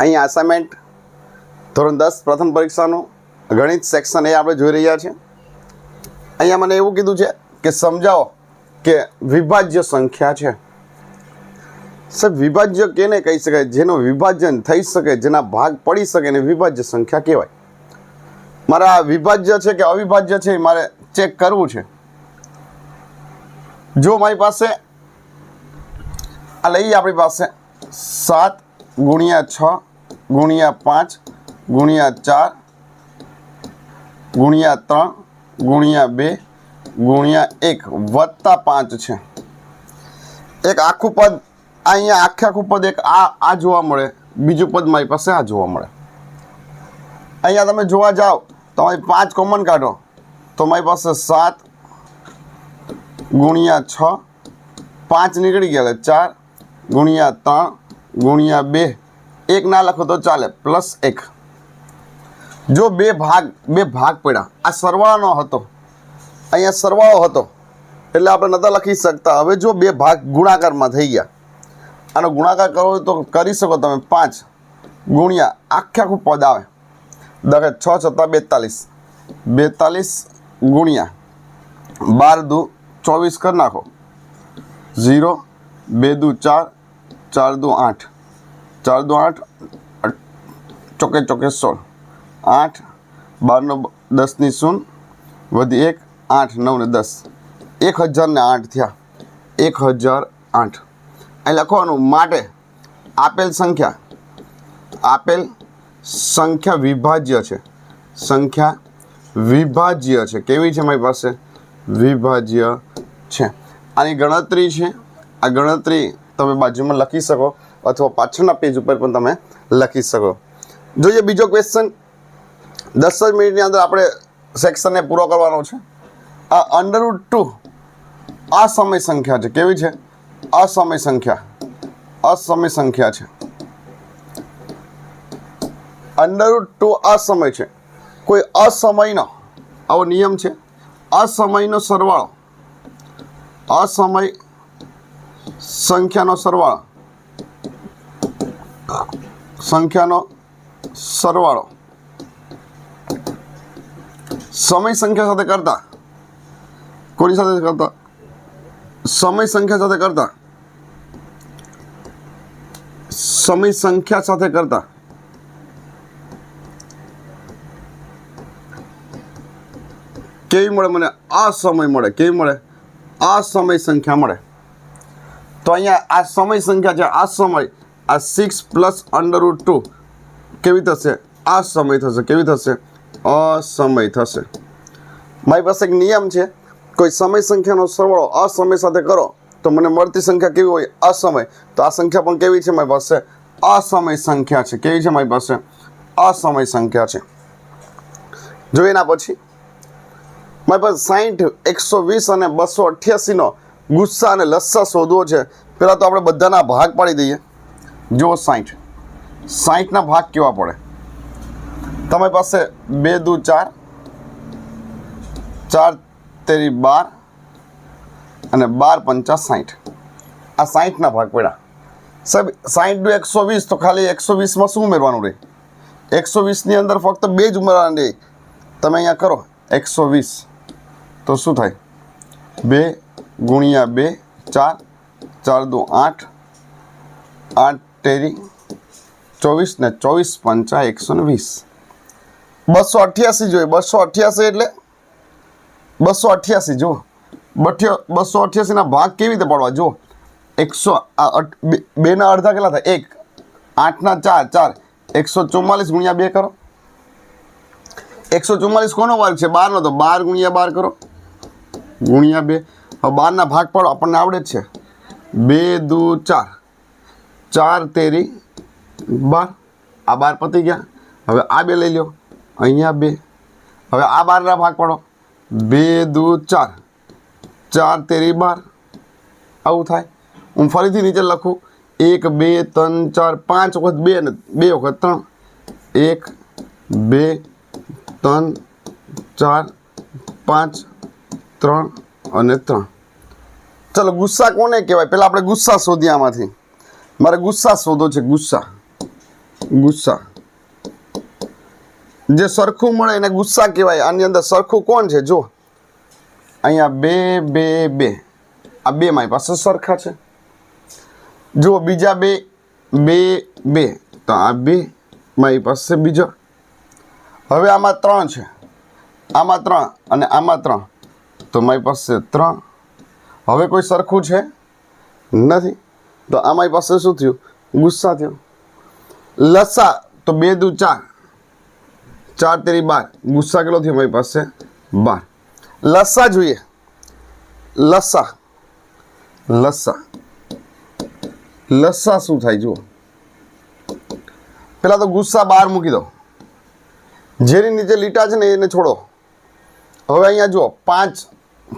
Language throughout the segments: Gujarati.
અહીંયા અસાઇનમેન્ટ ધોરણ દસ પ્રથમ પરીક્ષાનું ગણિત સેક્શન એ આપણે જોઈ રહ્યા છીએ. અહીંયા મને એવું કીધું છે કે સમજાવો કે વિભાજ્ય સંખ્યા છે. સાહેબ, વિભાજ્ય કેને કહી શકાય? જેનું વિભાજન થઈ શકે, જેના ભાગ પડી શકે, એને વિભાજ્ય સંખ્યા કહેવાય. મારે વિભાજ્ય છે કે અવિભાજ્ય છે એ મારે ચેક કરવું છે. જો મારી પાસે, આ લઈએ આપણી પાસે સાત ગુણ્યા છ, ગુણ્યા પાંચ, ગુણ્યા ચાર, ગુણ્યા ત્રણ, ગુણ્યા બે, ગુણ્યા એક. વત્તા પાંચ છે. એક આખું પદ, અહીંયા આખે આખું પદ એક આ આ જોવા મળે. બીજું પદ મારી પાસે આ જોવા મળે. અહીંયા તમે જોવા જાઓ તો તમારી પાંચ કોમન કાઢો. તો મારી પાસે સાત, ગુણ્યા છ, પાંચ નીકળી ગયા ચાર, ગુણ્યા ત્રણ ગુણ્યા બે. એક ના લખો તો ચાલે. પ્લસ એક. જો બે ભાગ બે ભાગ પડ્યા. આ સરવાળાનો હતો. અહીંયા સરવાળો હતો. એટલે આપણે નતા લખી શકતા. હવે જો બે ભાગ ગુણાકારમાં થઈ ગયા. આનો ગુણાકાર કરવો તો કરી શકો તમે. પાંચ ગુણ્યા આખે આખું પદ આવે. દરે છ છતાં બેતાલીસ. બેતાલીસ ગુણ્યા બાર દુ ચોવીસ કરી નાખો. ઝીરો, બે દુ ચાર ચાર દો આઠ. ચાર દો આઠ ચોકે ચોકે સોળ. આઠ, બારનો દસની શૂન વધી એક, આઠ નવ ને દસ. એક હજાર ને આઠ થયા. એક હજાર આઠ. અહીં લખવાનું માટે આપેલ સંખ્યા આપેલ સંખ્યા વિભાજ્ય છે. સંખ્યા વિભાજ્ય છે. કેવી છે મારી પાસે? વિભાજ્ય છે. આની ગણતરી છે. આ ગણતરી તમે બાજુમાં લખી શકો અથવા પાછળના પેજ ઉપર પણ તમે લખી શકો. જોઈએ બીજો ક્વેશ્ચન દસ જ મિનિટની અંદર આપણે સેક્શનને પૂરો કરવાનો છે. આ અંડરવુડ ટુ અસમય સંખ્યા છે. કેવી છે? અસમય સંખ્યા. અસમય સંખ્યા છે. અંડરવુડ ટુ અસમય છે. કોઈ અસમયનો, આવો નિયમ છે. અસમયનો સરવાળો. અસમય સંખ્યાનો સરવાળો. સંખ્યાનો સરવાળો. સમય સંખ્યા સાથે કરતા. કોની સાથે કરતા? સમય સંખ્યા સાથે કરતા. સમય સંખ્યા સાથે કરતા. કેવી મળે મને? આ સમય મળે. કેવી મળે? આ સમય સંખ્યા મળે. તો અહીંયા આ સમય સંખ્યા છે, આ સમય, આ સિક્સ પ્લસ અંડરવુડ ટુ કેવી થશે? આ સમય થશે. કેવી થશે? અસમય થશે. મારી પાસે એક નિયમ છે, કોઈ સમય સંખ્યાનો સરવાળો અસમય સાથે કરો, તો મને મળતી સંખ્યા કેવી હોય? અસમય. તો આ સંખ્યા પણ કેવી છે મારી પાસે? અસમય સંખ્યા છે. કેવી છે મારી પાસે? અસમય સંખ્યા છે. જોઈએ એના પછી. મારી પાસે સાહીઠ એકસો વીસ અને બસો અઠ્યાસીનો ગુસ્સા અને લસ્સા શોધવો છે. પહેલાં તો આપણે બધાના ભાગ પાડી દઈએ. જુઓ સાઠ સાઠના ભાગ કેવા પડે? તમારી પાસે બે દુ ચાર. ચાર તેરી બાર અને બાર પંચા સાઠ આ સાઠના ભાગ પડ્યા. સાહેબ સાહીઠ એકસો વીસ, તો ખાલી એકસો વીસમાં શું ઉમેરવાનું રહે? એકસો વીસની અંદર ફક્ત બે જ ઉમેરવાનું રહે. તમે અહીંયા કરો. એકસો વીસ. તો શું થાય? બે ગુણ્યા બે, ચાર ચાર દો આઠ આઠ તેરી, ચોવીસ ને ચોવીસ પંચા એકસો ને વીસ. બસો અઠ્યાસી જોઈએ, બસો અઠ્યાસી એટલે બસો અઠ્યાસી, જુઓ. બઠ્યો, બસો અઠ્યાસીના ભાગ કેવી રીતે પાડવા? જુઓ. એકસો બેના અડધા કેટલા થાય? એક. આઠના ચાર ચાર. એકસો ચુમ્માલીસ ગુણ્યા બે કરો. એકસો ચુમ્માલીસ કોનો વર્ગ છે? બારનો. તો બાર ગુણ્યા બાર કરો. ગુણ્યા બે. બારના ભાગ પાડો આપણને આવડે જ છે. બે, દુ, ચાર. ચાર, તેરી, બાર. આ બાર પતી ગયા. હવે આ બે લઈ લો અહીંયા બે. હવે આ બારના ભાગ પાડો. બે, દુ, ચાર. ચાર, તેરી, બાર. આવું થાય. હું ફરીથી નીચે લખું. એક, બે, ત્રણ, ચાર, પાંચ વખત બે ને બે વખત ત્રણ. એક, બે, ત્રણ, ચાર, પાંચ, ત્રણ અને ત્રણ. ચલો, ગુસ્સા કોને કહેવાય? પહેલાં આપણે ગુસ્સા શોધીએ આમાંથી. મારે ગુસ્સા શોધો છે, ગુસ્સા. ગુસ્સા. જે સરખું મળે એને ગુસ્સા કહેવાય. આની અંદર સરખું કોણ છે? જો અહીંયા બે બે બે. આ બે મારી પાસે સરખા છે. જો બીજા બે બે બે. તો આ બે મારી પાસે બીજો. હવે આમાં ત્રણ છે. આમાં ત્રણ અને આમાં ત્રણ. તો મારી પાસે ત્રણ હવે કોઈ સરખું છે? નથી. તો અમારી પાસે શું થયું? ગુસ્સા થયો. લસા, તો બે દુ ચાર. ચાર તેરી બાર. ગુસ્સા કેટલો થયો મારી પાસે? બાર. લસા જોઈએ. લસા. લસા. લસા શું થાય જુઓ. પહેલાં તો ગુસ્સા બહાર મૂકી દો. જેની નીચે લીટા છે ને એને છોડો. હવે અહીંયા જુઓ, પાંચ.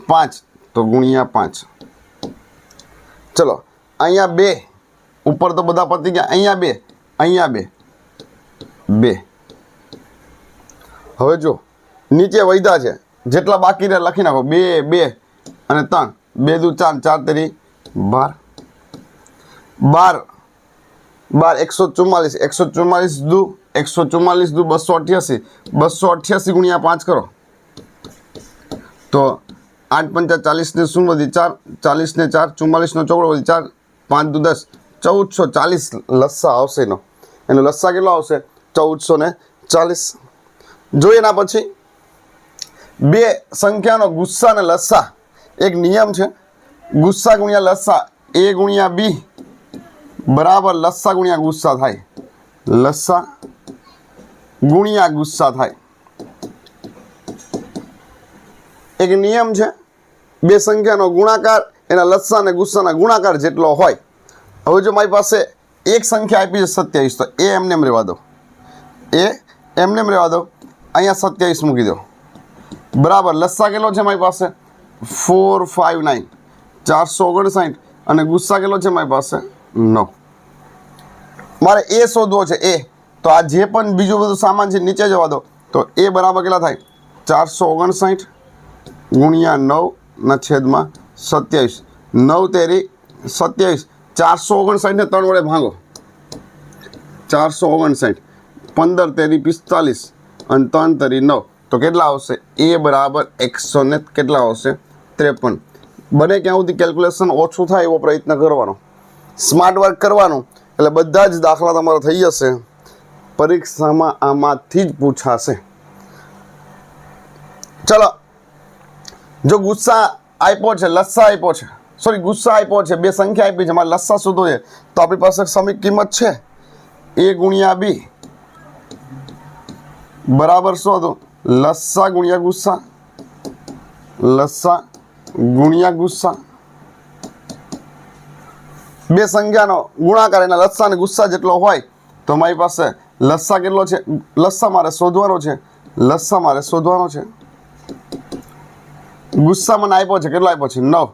પાંચ. તો ગુણ્યા પાંચ. ચલો, અહીંયા બે. ઉપર તો બધા પતી ગયા. અહીંયા બે. અહીંયા બે. બે. હવે જો, નીચે વૈધા છે. જેટલા બાકી રહે લખી નાખો. બે બે અને ત્રણ. બે દુ ચાર ચાર તેરી બાર. બાર. બાર, એકસો ચુમ્માલીસ. એકસો ચુમ્માલીસ દુ, એકસો ચુમ્માલીસ દુ બસો અઠ્યાસી. બસો અઠ્યાસી ગુણ્યા પાંચ કરો. તો આઠ પંચા ચાલીસને શું વધી ચાર, ચાલીસને ચાર, ચુમ્માલીસનો ચોકડો વધી ચાર, પાંચ દુ દસ. ચૌદસો ચાલીસ લસ્સા આવશે એનો. એનો લસ્સા કેટલો આવશે? ચૌદસો ને ચાલીસ. જોઈએ એના પછી. બે સંખ્યાનો ગુસ્સા અને લસ્સા. એક નિયમ છે. ગુસ્સા ગુણ્યા લસ્સા. એ ગુણ્યા બી. બરાબર લસ્સા ગુણ્યા ગુસ્સા થાય. લસ્સા ગુણ્યા ગુસ્સા થાય. એક નિયમ છે, બે સંખ્યાનો ગુણાકાર, એના લસ્સા અને ગુસ્સાના ગુણાકાર જેટલો હોય. હવે જો મારી પાસે એક સંખ્યા આપી છે સત્યાવીસ, તો એ એમને એમ રહેવા દો. એ એમને એમ રહેવા દો. અહીંયા સત્યાવીસ મૂકી દો. બરાબર લસ્સા કેટલો છે મારી પાસે? ફોર ફાઇવ નાઇન ચારસો ઓગણસાઠ અને ગુસ્સા કેટલો છે મારી પાસે? નવ. મારે એ શોધવો છે, એ. તો આ જે પણ બીજું બધું સામાન છે, નીચે જવા દો. તો એ બરાબર કેટલા થાય? ચારસો ઓગણસાઠ ગુણ્યા નવના છેદમાં સત્યાવીસ. નવ તેરી સત્યાવીસ. ચારસો ઓગણસાઠને ત્રણ વડે ભાંગો. ચારસો ઓગણસાઠ. પંદર તેરી પિસ્તાલીસ અને ત્રણ તેરી નવ. તો કેટલા આવશે? એ બરાબર એકસો ને કેટલા આવશે? ત્રેપન. બને ક્યાં સુધી કેલ્ક્યુલેશન ઓછું થાય એવો પ્રયત્ન કરવાનો. સ્માર્ટ વર્ક કરવાનું. એટલે બધા જ દાખલા તમારા થઈ જશે. પરીક્ષામાં આમાંથી જ પૂછાશે. ચલો. જો ગુસ્સા આપ્યો છે, લસ્સા આપ્યો છે સોરી ગુસ્સા આપ્યો છે, બે સંખ્યા આપી છે, મારે લસ્સા શોધો છે, તો આપણી પાસે સમીક કિંમત છે, એ ગુણ્યા બી, બરાબર શું હતું લસ્સા ગુણ્યા ગુસ્સા, લસ્સા ગુણ્યા ગુસ્સા, બે સંખ્યાનો ગુણાકાર એના લસ્સા અને ગુસ્સા જેટલો હોય, તો મારી પાસે લસ્સા કેટલો છે, લસ્સા મારે શોધવાનો છે, લસ્સા મારે શોધવાનો છે ગુસ્સા મને આપ્યો છે? કેટલો આપ્યો છે? નવ.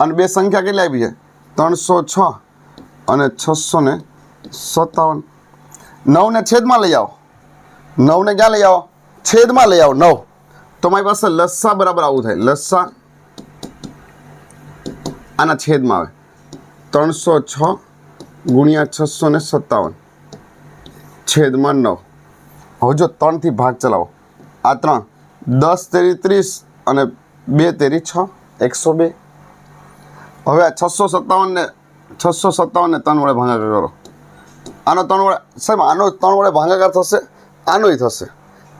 અને બે સંખ્યા કેટલી આપી છે? ત્રણસો છ અને છસો ને સત્તાવન. નવને છેદમાં લઈ આવો. નવને ક્યાં લઈ આવો? છેદમાં લઈ આવો. નવ. તો મારી પાસે લસ્સા બરાબર આવું થાય. લસ્સા આના છેદમાં આવે. ત્રણસો છ ગુણ્યા છસો ને સત્તાવન. છેદમાં નવ. હવે ત્રણથી ભાગ ચલાવો. આ ત્રણ. દસ તેરી ત્રીસ અને બે તેરી છ, એકસો બે. હવે આ છસો સત્તાવનને છસો સત્તાવનને ત્રણ વડે ભાગાકાર કરો. આનો ત્રણ વડે સાહેબ, આનો ત્રણ વડે ભાગાકાર થશે, આનોય થશે.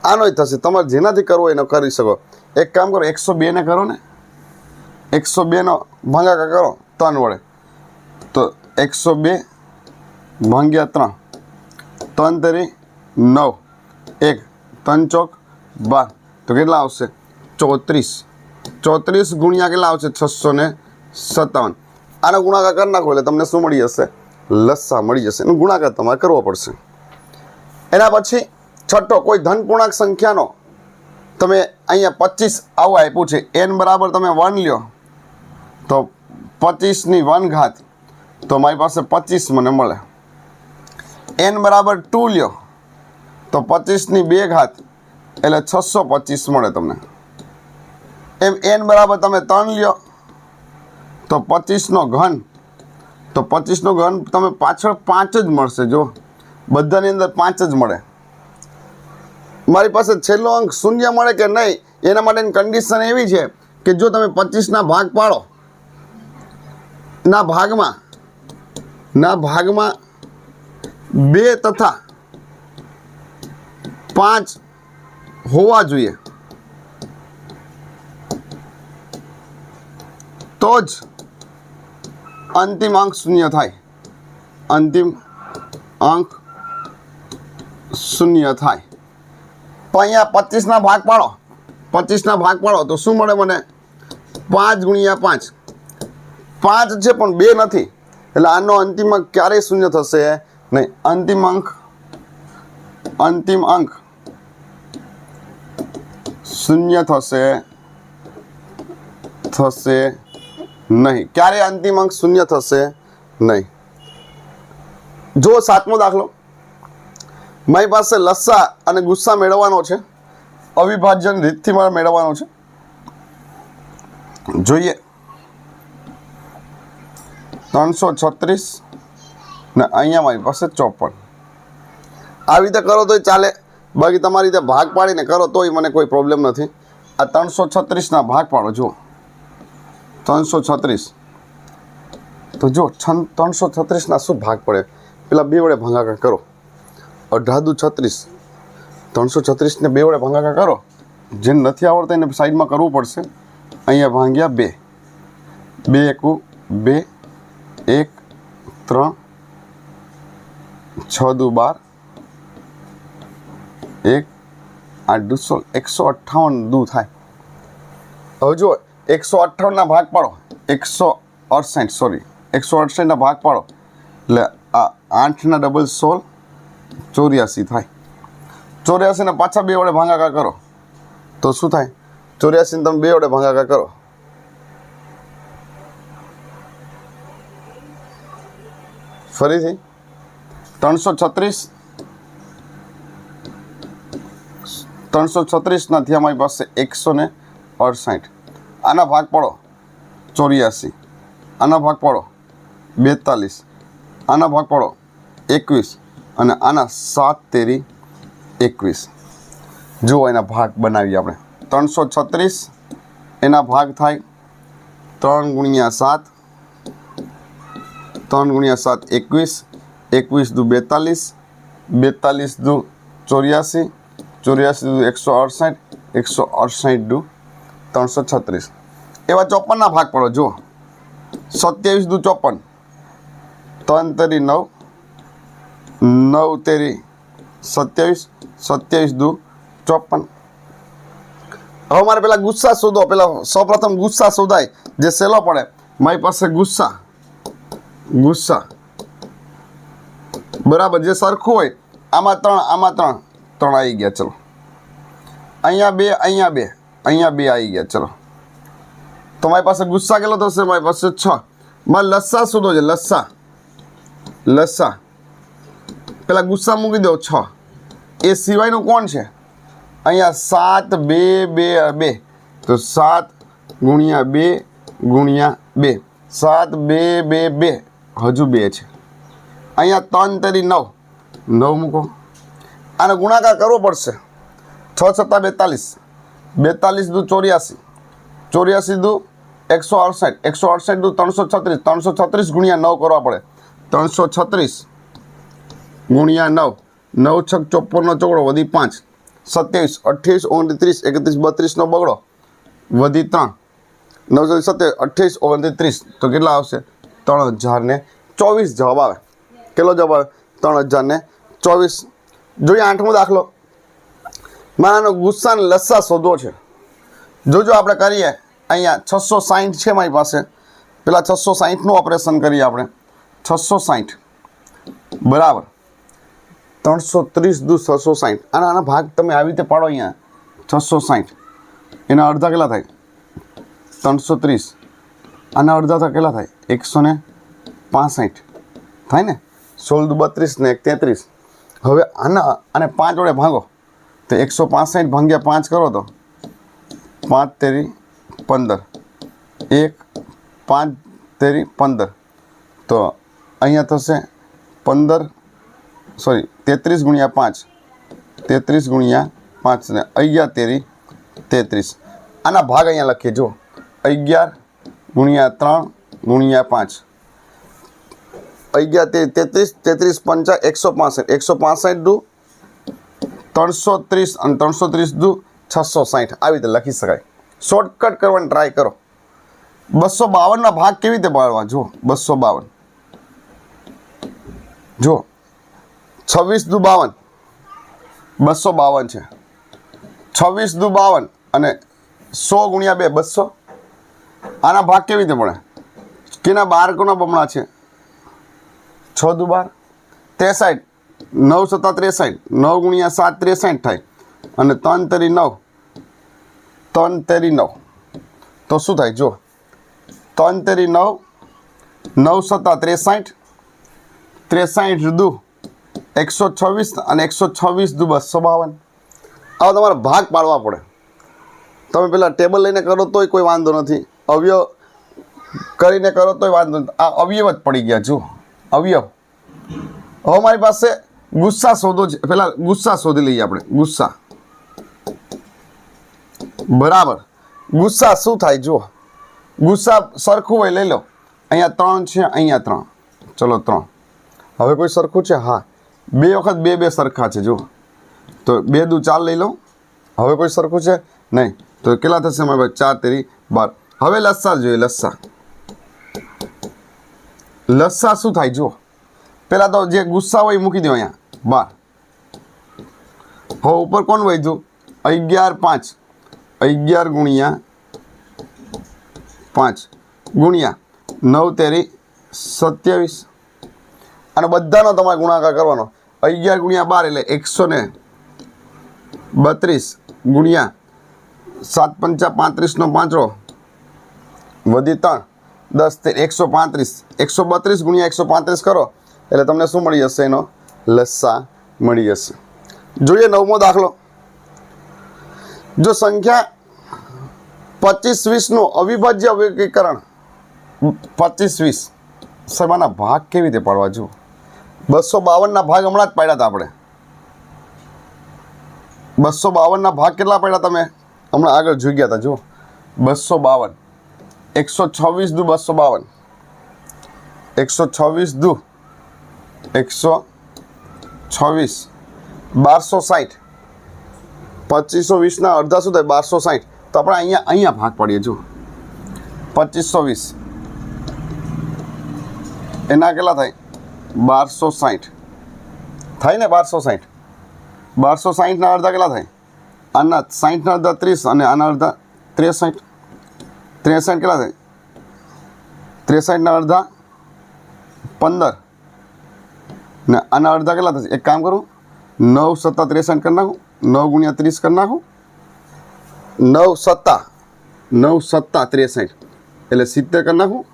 આનોય થશે. તમારે જેનાથી કરવો એનો કરી શકો. એક કામ કરો, એકસો બેને કરો ને. એકસો બેનો ભાગાકાર કરો, ત્રણ વડે. તો એકસો બે ભાંગ્યા ત્રણ. ત્રણ તેરી નવ. એક, ત્રણ ચોક બાર. તો કેટલા આવશે? ચોત્રીસ. ચોત્રીસ ગુણ્યા કેટલા આવશે? છસો ને સત્તાવન. આનો ગુણાકાર કરી નાખો એટલે તમને શું મળી જશે? લસ્સા મળી જશે. એનો ગુણાકાર તમારે કરવો પડશે. એના પછી છઠ્ઠો, કોઈ ધનપૂર્ણાંક સંખ્યાનો તમે અહીંયા પચીસ આવું આપ્યું છે. એન બરાબર તમે વન લ્યો. તો પચીસની વન ઘાત તો મારી પાસે પચીસ મને મળે. એન બરાબર ટુ લ્યો. તો પચીસની બે ઘાત એટલે છસો પચીસ મળે તમને. એમ એન બરાબર તમે ત્રણ લ્યો. તો પચીસનો ઘન. તો પચીસનો ઘન તમે પાછળ પાંચ જ મળશે જો બધાની અંદર પાંચ જ મળે. મારી પાસે છેલ્લો અંક શૂન્ય મળે કે નહીં, એના માટેની કન્ડિશન એવી છે કે જો તમે પચીસના ભાગ પાડો, ના ભાગમાં ના ભાગમાં બે તથા પાંચ હોવા જોઈએ. તો જ અંતિમ અંક શૂન્ય થાય. અંતિમ અંક શૂન્ય થાય. પણ અહીંયા પચીસના ભાગ પાડો. પચીસના ભાગ પાડો તો શું મળે મને? પાંચ ગુણ્યા પાંચ. પાંચ છે પણ બે નથી. એટલે આનો અંતિમ અંક ક્યારેય શૂન્ય થશે નહીં. અંતિમ અંક અંતિમ અંક શૂન્ય થશે થશે નહીં. ક્યારે અંતિમ અંક શૂન્ય થશે નહીં. જો સાતમો દાખલો. મારી પાસે લસ્સા અને ગુસ્સા મેળવવાનો છે. અવિભાજ્યન રીતથી મારે મેળવવાનો છે. જોઈએ. ત્રણસો છત્રીસ ને અહીંયા મારી પાસે ચોપન. આવી રીતે કરો તોય ચાલે. બાકી તમારી રીતે ભાગ પાડીને કરો તોય મને કોઈ પ્રોબ્લેમ નથી. આ ત્રણસો છત્રીસના ભાગ પાડો, જુઓ. ત્રણસો છત્રીસ. તો જો ત્રણસો છત્રીસના શું ભાગ પડે? પેલા બે વડે ભાંગાકાર કરો. અઢાદુ છત્રીસ. ત્રણસો છત્રીસને બે વડે ભાંગાકાર કરો. જેને નથી આવડતા એને સાઈડમાં કરવું પડશે. અહીંયા ભાંગ્યા બે. બે એકુ, બે, એક, ત્રણ છ દુ બાર, એક આઠ દુ એકસો અઠ્ઠાવન દુ થાય. હવે જો એકસો અઠ્ઠાવનના ભાગ પાડો. એકસો અડસઠ સોરી એકસો અડસઠના ભાગ પાડો. એટલે આ આઠના ડબલ સોળ, ચોર્યાસી થાય. ચોર્યાસીને પાછા બે વડે ભાંગાકા કરો. તો શું થાય? ચોર્યાસીને તમે બે વડે ભાંગાકા કરો. ફરીથી. ત્રણસો છત્રીસ. ત્રણસો છત્રીસના થયા અમારી પાસે એકસો ને અડસાઠ. આના ભાગ પડો. ચોર્યાસી. આના ભાગ પડો. બેતાલીસ. આના ભાગ પડો. એકવીસ. અને આના સાત તેરી એકવીસ. જુઓ એના ભાગ બનાવીએ આપણે. ત્રણસો છત્રીસ. એના ભાગ થાય ત્રણ ગુણ્યા સાત. ત્રણ ગુણ્યા સાત એકવીસ. એકવીસ દુ બેતાલીસ. બેતાલીસ દુ ચોર્યાસી. ચોર્યાસી દુ એકસો અડસઠ. એકસો અડસઠ દુ ત્રણસો છત્રીસ. એવા ચોપનના ભાગ પડો, જુઓ. સત્યાવીસ દુ ચોપન ત્રણ તેરી નવ નવ તેરી સત્યાવીસ સત્યાવીસ દુ ચોપન હવે મારે પેલા ગુસ્સા શોધો, પેલા સૌપ્રથમ ગુસ્સા શોધાય, જે સહેલો પડે. મારી પાસે ગુસ્સા. ગુસ્સા. બરાબર, જે સરખું હોય, આમાં ત્રણ આમાં ત્રણ. ત્રણ આવી ગયા, ચલો. અહીંયા બે અહીંયા બે. અહીંયા બે આવી ગયા, ચલો. તો મારી પાસે ગુસ્સા કેટલો થશે? મારી પાસે છ. મારે લસ્સા શોધો છે, લસ્સા. લસ્સા. પેલા ગુસ્સા મૂકી દો, છ. એ સિવાયનું કોણ છે? અહીંયા સાત, બે બે બે. તો સાત ગુણ્યા બે ગુણ્યા બે. સાત, બે બે બે. હજુ બે છે. અહીંયા ત્રણ તરી નવ. નવ મૂકો. આને ગુણાકાર કરવો પડશે. છ છતાં બેતાલીસ. બેતાલીસ દુ ચોર્યાસી. ચોર્યાસી દુ એકસો અડસઠ. એકસો અડસઠ દુ ત્રણસો છત્રીસ. ત્રણસો છત્રીસ ગુણ્યા નવ કરવા પડે. ત્રણસો છત્રીસ ગુણ્યા નવ. નવ છક ચોપનનો ચોકડો વધી પાંચ. સત્યાવીસ. અઠ્યાવીસ, ઓગણત્રીસ, એકત્રીસ, બત્રીસનો બગડો વધી ત્રણ. નવ સત્યાવીસ, અઠ્યાવીસ, ઓગણત્રીસ. તો કેટલા આવશે? ત્રણ હજાર ને ચોવીસ જવાબ આવે. કેટલો જવાબ આવે? ત્રણ હજાર ને ચોવીસ. જોઈએ આઠમો દાખલો. મારાનો ગુસ્સાનો લસ્સા શોધવો છે. જોજો આપણે કરીએ. અહીંયા છસો સાહીઠ છે મારી પાસે. પેલા છસો સાહીઠનું ઓપરેશન કરીએ આપણે. છસો સાહીઠ બરાબર. ત્રણસો ત્રીસ દુ છસો સાહીઠ આના આના ભાગ તમે આવી રીતે પાડો અહીંયા. છસો સાહીઠ એના અડધા કેટલા થાય? ત્રણસો ત્રીસ. આના અડધા કેટલા થાય? એકસો ને પાસઠ. થાય ને? સોળ દુ બત્રીસ ને એક તેત્રીસ. હવે આના અને પાંચ વડે ભાગો. તો એકસો પાસઠ ભાગ્યા પાંચ કરો તો. પાંચ તેરી પંદર. એક પાંચ તેરી પંદર. તો અહીંયા થશે પંદર, સોરી, તેત્રીસ ગુણ્યા પાંચ. તેત્રીસ ગુણ્યા પાંચ ને અગિયાર તેરી તેત્રીસ. આના ભાગ અહીંયા લખીએ જો અગિયાર ગુણ્યા ત્રણ ગુણ્યા પાંચ. અગિયાર તેત્રીસ તેત્રીસ પંચા એકસો પાસઠ. એકસો પાસઠ દુ ત્રણસો ત્રીસ અને ત્રણસો ત્રીસ દુ છસો સાઠ આવી રીતે લખી શકાય. શોર્ટકટ કરવાની ટ્રાય કરો. બસો બાવનના ભાગ કેવી રીતે પાડવા? જુઓ, બસો બાવન. જુઓ, છવ્વીસ દુ બાવન. બસો બાવન છે. છવ્વીસ દુ બાવન અને સો ગુણ્યા બે, બસો. આના ભાગ કેવી રીતે મળે? કેના બાર કોના બમણા છે? છ દુ બાર. ત્રેસાઠ નવ સત્તા ત્રેસાઠ, નવ ગુણ્યા સાત ત્રેસાઠ થાય. અને ત્રણ તેરી નવ, ત્રણ તેરી નવ. તો શું થાય? જો, ત્રણ તેરી નવ નવ સત્તા ત્રેસાઠ ત્રેસાઠ દુ એકસો છવ્વીસ અને એકસો છવ્વીસ દુ બસો બાવન. હવે તમારે ભાગ પાડવા પડે. તમે પેલા ટેબલ લઈને કરો તોય કોઈ વાંધો નથી. અવયવ કરીને કરો તોય વાંધો નથી. આ અવયવ જ પડી ગયા. જુઓ, અવયવ. હવે મારી પાસે ગુસ્સા શોધો છે. પેલા ગુસ્સા શોધી લઈએ આપણે. ગુસ્સા. બરાબર. ગુસ્સા શું થાય? જુઓ. ગુસ્સા સરખું હોય લઈ લો. અહીંયા ત્રણ છે, અહીંયા ત્રણ. ચલો ત્રણ. હવે કોઈ સરખું છે? હા. બે વખત બે બે સરખા છે, જુઓ. તો બે દુ ચાર લઈ લો. હવે કોઈ સરખું છે? નહીં. તો કેટલા થશે મારી ભાઈ? ચાર, તેરી, બાર. હવે લસ્સા જોઈએ, લસ્સા. લસ્સા શું થાય? જુઓ. પહેલાં તો જે ગુસ્સા હોય મૂકી દો અહીંયા. બાર હવે ઉપર કોણ વધ્યું? અગિયાર પાંચ. અગિયાર ગુણ્યા પાંચ. ગુણ્યા નવ તેરી સત્યાવીસ. અને બધાનો તમારે ગુણાકાર કરવાનો. અગિયાર ગુણ્યા બાર એટલે એકસો ને બત્રીસ. ગુણ્યા સાત પંચા પાંત્રીસનો પાંચડો વધી ત્રણ. દસ તે એકસો પાંત્રીસ. એકસો બત્રીસ ગુણ્યા એકસો પાંત્રીસ કરો. એટલે તમને શું મળી જશે એનો? લસ્સા મળી જશે. જોઈએ નવમો દાખલો. જો સંખ્યા પચીસ વીસનું અવિભાજ્ય અવયવીકરણ પચીસ વીસ. સભાના ભાગ કેવી રીતે પાડવા? જુઓ. બસો બાવનના ભાગ હમણાં જ પાડ્યા હતા આપણે. બસો બાવનના ભાગ કેટલા પાડ્યા તમે? હમણાં આગળ જોઈ ગયા હતા, જુઓ. બસો બાવન. એકસો છવ્વીસ દુ બસો બાવન. એકસો છવ્વીસ દુ એકસો છવ્વીસ, બારસો સાઠ પચીસો વીસના અડધા શું થાય બારસો સાઠ તો આપણે અહીંયા અહીંયા ભાગ પાડીએ જો પચીસો વીસ. એના કેટલા થાય? બારસો સાઠ થાય ને બારસો સાઠ બારસો સાઠના અડધા કેટલા થાય? આના સાઠના અડધા ત્રીસ અને આના અડધા ત્રેસઠ. ત્રેસઠ કેટલા થાય? ત્રેસઠના અડધા પંદર. ને આના અડધા કેટલા થશે? એક કામ કરું. નવ સત્તા ત્રેસઠ કરી નાખું. નવ ગુણ્યા ત્રીસ કરી નાખું. નવ સત્તા. નવ સત્તા ત્રેસઠ એટલે સિત્તેર કરી નાખું.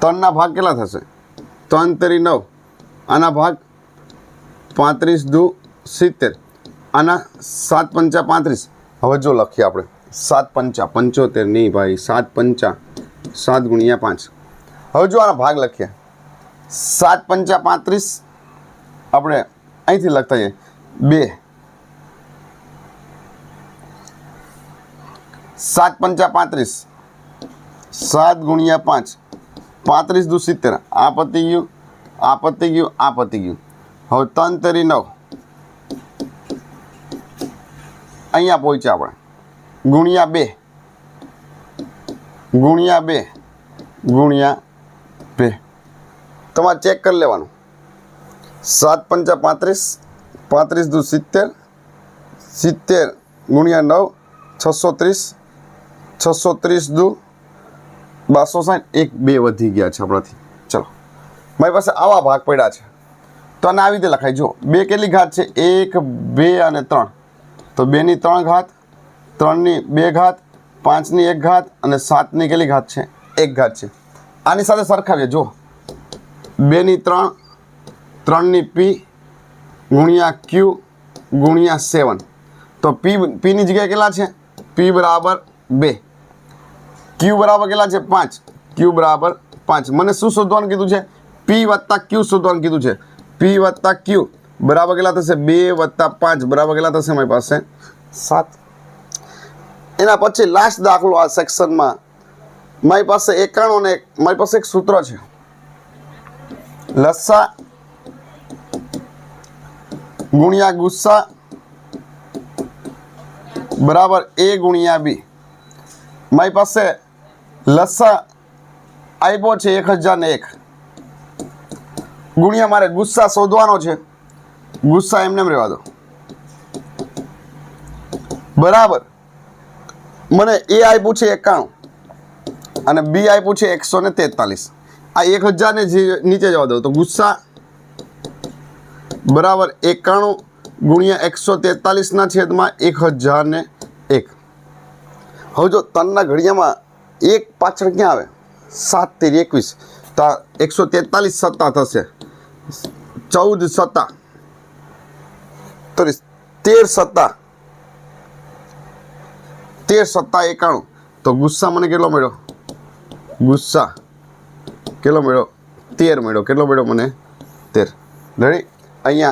ત્રણના ભાગ કેટલા થશે? ત્રણ તેરી નવ. આના ભાગ પાંત્રીસ દુ સિત્તેર. આના સાત પંચા પાંત્રીસ. હવે જો લખીએ આપણે. સાત પંચા પંચોતેર નહીં ભાઈ, સાત પંચા સાત ગુણ્યા પાંચ. હવે જો આના ભાગ લખીએ. સાત પંચા પાંત્રીસ. આપણે અહીંથી લખતા જઈએ. બે. સાત પંચા પાંત્રીસ. સાત ગુણ્યા પાંચ. પાંત્રીસ દુ સિત્તેર. આ પતી ગયું, આ પતી ગયું, આ પતી ગયું. હવે ત્રણ તેરી નવ. અહીંયા પહોંચ્યા આપણે. ગુણ્યા બે. ગુણ્યા બે. ગુણ્યા બે. તમારે ચેક કરી લેવાનું. સાત પંચા પાંત્રીસ પાંત્રીસ દુ સિત્તેર સિત્તેર ગુણ્યા નવ, છસો ત્રીસ છસો ત્રીસ દુ બારસો સાઠ. એક, બે વધી ગયા છે આપણાથી. ચલો. મારી પાસે આવા ભાગ પડ્યા છે. તો આને આવી રીતે લખાય. જો, બે કેટલી ઘાત છે? એક, બે અને ત્રણ. તો બેની ત્રણ ઘાત, ત્રણની બે ઘાત, પાંચની એક ઘાત અને સાતની કેટલી ઘાત છે? એક ઘાત છે. આની સાથે સરખાવીએ. જો બેની ત્રણ, ત્રણની પી, ગુણ્યા ક્યુ, ગુણ્યા સેવન. તો પી, પીની જગ્યાએ કેટલા છે? પી બરાબર બે. ક્યુ બરાબર કેટલા છે? પાંચ. ક્યુ બરાબર પાંચ. મને શું શોધવાનું કીધું છે? પી વત્તા ક્યુ શોધવાનું કીધું છે. પી વત્તા ક્યુ. બરાબર કેટલા થશે? બે વત્તા પાંચ. બરાબર કેટલા થશે મારી પાસે? સાત. એના પછી લાસ્ટ દાખલો આ સેક્શનમાં મારી પાસે એકાણું ને મારી પાસે એક સૂત્ર છે. લસ્સા ગુણ્યા ગુસ્સા, બરાબર, એ ગુણ્યા બી. મારી પાસે લસ્સા આપ્યો છે એક હજાર એક. ગુણ્યા મારે ગુસ્સા શોધવાનો છે. ગુસ્સા એમને એમ રહેવા દો. બરાબર. મને એ આપ્યું છે એકાણું અને બી આપ્યું છે એકસો ને તેતાલીસ. આ એક હજારને નીચે જવા દઉં તો ગુસ્સા બરાબર એકાણું ગુણ્યા એકસો તેતાલીસના છેદમાં એક હજારને એક. હવે જો તનના ઘડિયામાં એક પાછળ ક્યાં આવે? સાત તેર એકવીસ. તો એકસો તેતાલીસ સત્તા થશે. ચૌદ સત્તા. તો તેર સત્તા. તેર સત્તા એકાણું. તો ગુસ્સા મને કેટલો મળ્યો? ગુસ્સા. કેટલો મળ્યો? તેર મળ્યો. કેટલો મળ્યો મને? તેર. રેડી અહીંયા